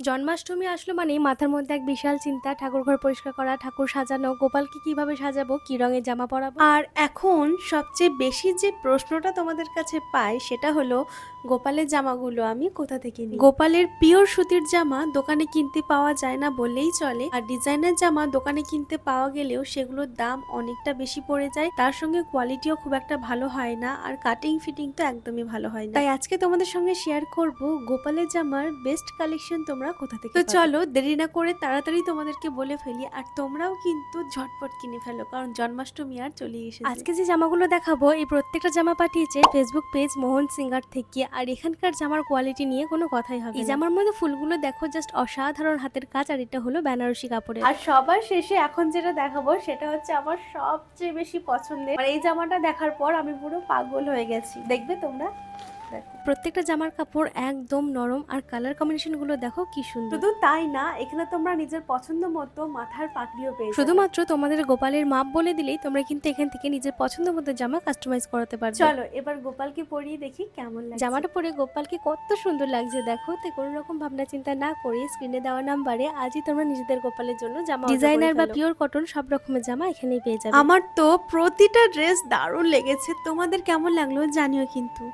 জন্মাষ্টমী আসলো মানে মাথার মধ্যে এক বিশাল চিন্তা ঠাকুর ঘর পরিষ্কার করা ঠাকুর সাজানো গোপালকে কীভাবে সাজাবো কি রঙের জামা পরাবো? আর এখন সবচেয়ে বেশি যে প্রশ্নটা তোমাদের কাছে পাই সেটা হলো গোপালের জামাগুলো আমি কোথা থেকে নিই? গোপালের পিওর সুতির জামা দোকানে কিনতে পাওয়া যায় না বললেই চলে। আর ডিজাইনের জামা দোকানে কিনতে পাওয়া গেলেও সেগুলোর দাম অনেকটা বেশি পড়ে যায় তার সঙ্গে কোয়ালিটিও খুব একটা ভালো হয় না আর কাটিং ফিটিং তো একদমই ভালো হয় না। তাই আজকে তোমাদের সঙ্গে শেয়ার করব গোপালের জামার বেস্ট কালেকশন তোমরা কোথা থেকে তো চলো দেরি না করে তাড়াতাড়ি তোমাদেরকে বলে ফেলি আর তোমরাও কিন্তু ঝটপট কিনে ফেলো কারণ জন্মাষ্টমী আর চলে এসেছে। আজকে যে জামাগুলো দেখাবো এই প্রত্যেকটা জামা পাঠিয়েছে ফেসবুক পেজ মোহন সিঙ্গার থেকে আর এখানকার জামার কোয়ালিটি নিয়ে কোনো কথাই হবে এই জামার মধ্যে ফুলগুলো দেখো জাস্ট অসাধারণ হাতের কাজ আর এটা হলো বেনারসি কাপড়ের। আর সবার শেষে এখন যেটা দেখাবো সেটা হচ্ছে আমার সবচেয়ে বেশি পছন্দের। মানে এই জামাটা দেখার পর আমি পুরো পাগল হয়ে গেছি। দেখবে তোমরা? দেখো। প্রত্যেকটা জামার কাপড় একদম নরম আর কালার কম্বিনেশনগুলো দেখো কি সুন্দর। শুধু তাই না এখানে তোমরা নিজের পছন্দ মতো মাথার পাগড়িও পেয়ে শুধুমাত্র তোমাদের গোপালের মাপ বলে দিলেই তোমরা কিন্তু এখান থেকে নিজের পছন্দ মতো জামা কাস্টমাইজ করাতে পারবে। চলো এবার গোপালকে পরিয়ে দেখি কেমন লাগে জামাটা পরে গোপালকে কত সুন্দর লাগছে দেখো তাই কোনো রকম ভাবনা চিন্তা না করে স্ক্রিনে দেওয়া নাম্বারে আজই তোমরা নিজেদের গোপালের জন্য জামা ডিজাইনার বা পিওর কটন সব রকমের জামা এখানেই পেয়ে যাবে। আমার তো প্রতিটা ড্রেস দারুণ লেগেছে তোমাদের কেমন লাগল জানিও কিন্তু।